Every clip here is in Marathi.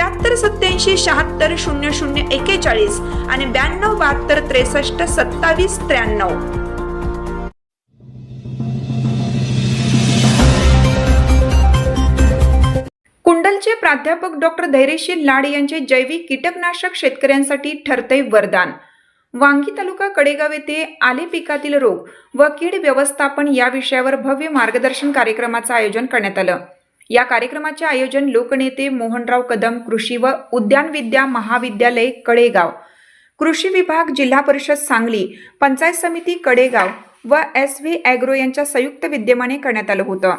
त्र्याहत्तर सत्याऐंशी शहात्तर शून्य शून्य एकेचाळीस आणि ब्याण्णव बहात्तर त्रेसष्ट सत्तावीस त्र्याण्णव. कुंडलचे प्राध्यापक डॉक्टर धैर्यशील लाड यांचे जैविक कीटकनाशक शेतकऱ्यांसाठी ठरते वरदान. वांगी तालुका कडेगाव येथे आले पिकातील रोग व कीड व्यवस्थापन या विषयावर भव्य मार्गदर्शन कार्यक्रमाचं आयोजन करण्यात आलं. या कार्यक्रमाचे आयोजन लोकनेते मोहनराव कदम कृषी व उद्यानविद्या महाविद्यालय कडेगाव कृषी विभाग जिल्हा परिषद सांगली पंचायत समिती कडेगाव व एस व्ही ॲग्रो यांच्या संयुक्त विद्यमाने करण्यात आलं होतं.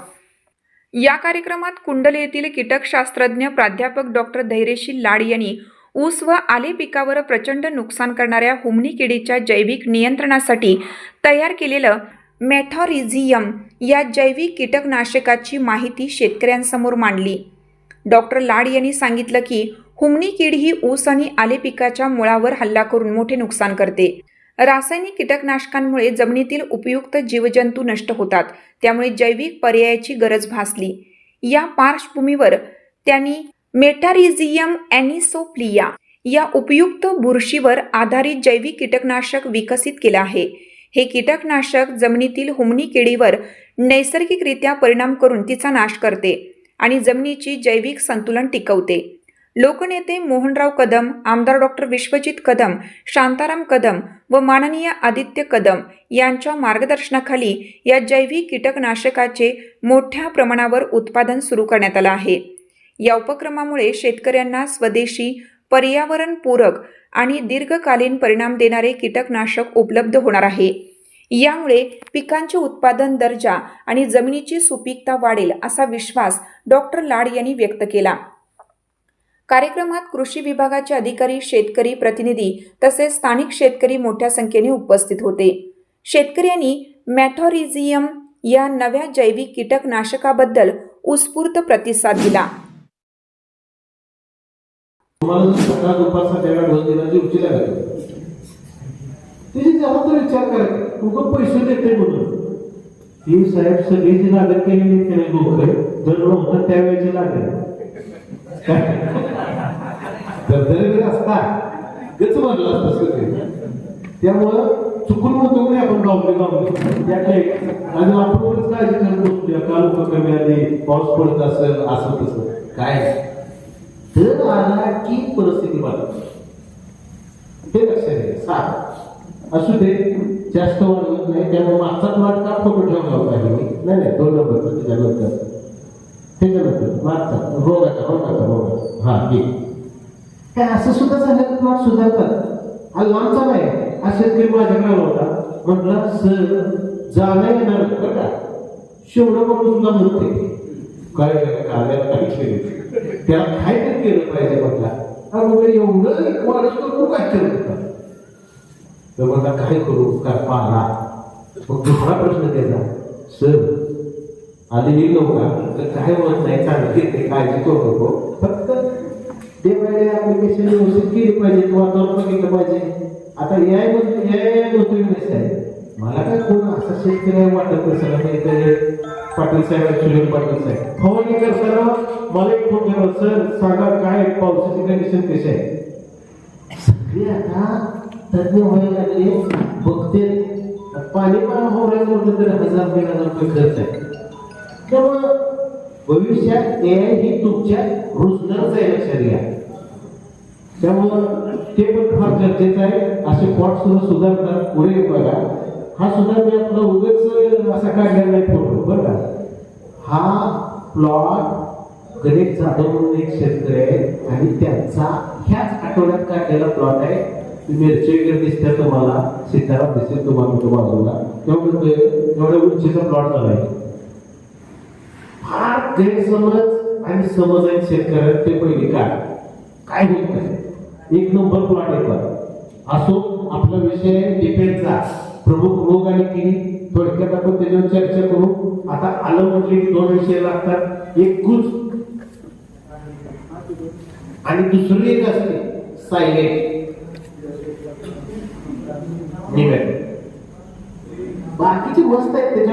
या कार्यक्रमात कुंडल येथील कीटकशास्त्रज्ञ प्राध्यापक डॉक्टर धैर्यशील लाड यांनी ऊस व आले पिकावर प्रचंड नुकसान करणाऱ्या हुमणी किडीच्या जैविक नियंत्रणासाठी तयार केलेलं मॅथॉरिझियम या जैविक कीटकनाशकाची माहिती शेतकऱ्यांसमोर मांडली. डॉक्टर लाड यांनी सांगितलं की हुमणी कीड ही ऊस आणि आले पिकाच्या मुळावर हल्ला करून मोठे नुकसान करते. रासायनिक कीटकनाशकांमुळे जमिनीतील उपयुक्त जीवजंतू नष्ट होतात त्यामुळे जैविक पर्यायाची गरज भासली. या पार्श्वभूमीवर त्यांनी मेटारिझियम अॅनिसोप्लिया या उपयुक्त बुरशीवर आधारित जैविक कीटकनाशक विकसित केलं आहे. हे कीटकनाशक जमिनीतील हुमणी किडीवर नैसर्गिकरित्या परिणाम करून तिचा नाश करते आणि जमिनीची जैविक संतुलन टिकवते. लोकनेते मोहनराव कदम आमदार डॉक्टर विश्वजित कदम शांताराम कदम व माननीय आदित्य कदम यांच्या मार्गदर्शनाखाली या जैविक कीटकनाशकाचे मोठ्या प्रमाणावर उत्पादन सुरू करण्यात आलं आहे. या उपक्रमामुळे शेतकऱ्यांना स्वदेशी पर्यावरणपूरक आणि दीर्घकालीन परिणाम देणारे कीटकनाशक उपलब्ध होणार आहे. यामुळे पिकांचे उत्पादन दर्जा आणि जमिनीची सुपीकता वाढेल असा विश्वास डॉक्टर लाड यांनी व्यक्त केला. कार्यक्रमात कृषी विभागाचे अधिकारी शेतकरी प्रतिनिधी तसेच स्थानिक शेतकरी मोठ्या संख्येने उपस्थित होते. शेतकऱ्यांनी मॅथॉरिझियम या नव्या जैविक कीटकनाशकाबद्दल उत्स्फूर्त प्रतिसाद दिला. तुम्हाला त्याची जरा तर विचार करा उगं पैसे देते म्हणून. ती साहेब सगळी जी लागत केलेली त्याने लोक. जर नव्हतं त्यावेळेची लागत तर दरिद्र असता तेच म्हणलं असतं सगळे. त्यामुळं चुकून म्हणतो की नाही आपण गावले गावले त्याकडे आणि आपण उगाच काळजी करत बसतो काल लोक कमी आली पाऊस पडत असेल असं तसं. काय? तर आला की परिस्थिती बदलते? ते लक्षात घ्या. सात. असू दे जास्त वाढवत नाही त्यामुळे मागचा प्लॉट का फोटो ठेवला होता मी नाही नाही दोन नंबरचा त्याच्यानंतर. त्याच्यानंतर मागचा. रोगाचा रोगाचा रोगाचा हा ठीक काय असं सुद्धा झालं? प्लॉट सुधारतात. हा लांबचा नाही हा शेतकरी माझ्याकडे आला होता. म्हटलं सर जाणं येणार बरं का? शेवढं म्हणून सुद्धा म्हणते. काय काव्याला काही केले त्याला काय? तरी केलं पाहिजे म्हटला. अरे एवढं वाढत तर तू काय केलं? होतं? तर काय करू? काय पाहला मग दुसरा प्रश्न त्याचा सर आधी येईल का? तर काय होत नाही चांगलं घेते काळजी करू नको. फक्त ते वेळे ऍप्लिकेशन व्यवस्थित केली पाहिजे वातावरण केलं पाहिजे. आता याय गोष्टी या या कसं आहे मला काय कोण असा शेतकरी वाटत नसेल आता पाटील साहेब सुनील पाटील साहेब. हो, फवारणी सर मला एक फोन केला सर सांगा काय पावसाची कंडिशन कशी आहे? सगळी आता तज्ञ व्हायला लागले. बघते. पाणी पण होण्याचं म्हटलं तर हजार दीड हजार रुपये खर्च आहे. त्यामुळं भविष्यात ए आय ही तुमच्या रोजगारच आहे लक्षात घ्या. त्यामुळं ते पण फार गरजेचं आहे. असे पॉट सुद्धा सुधारतात. पुढे बघा. हा सुद्धा मी आपला उगच असा काढलेला नाही फोटो? बरं का? हा प्लॉट गणेश जाधव म्हणून एक शेतकरी आहे आणि त्यांचा ह्याच आठवड्यात काढलेला प्लॉट आहे. मिरची वगैरे दिसते तुम्हाला सीताराम दिसेल तुम्हाला तो बाजूला. तेवढं एवढ्या उंचीचा प्लॉट झालाय फार गैरसमज आणि समज आहेत शेतकऱ्यात ते पहिले काय? काय होत नाही एक नंबर प्लॉट येतात असो आपला विषय डिफेन्सचा प्रमुख रोग आणि की थोडक्यात आपण त्याच्यावर चर्चा करू. आता आलं म्हटले की दोन विषय लागतात. एक कुच आणि दुसरी एक असते सायलेंट बाकीची गोष्ट आहेत त्याच्यावर.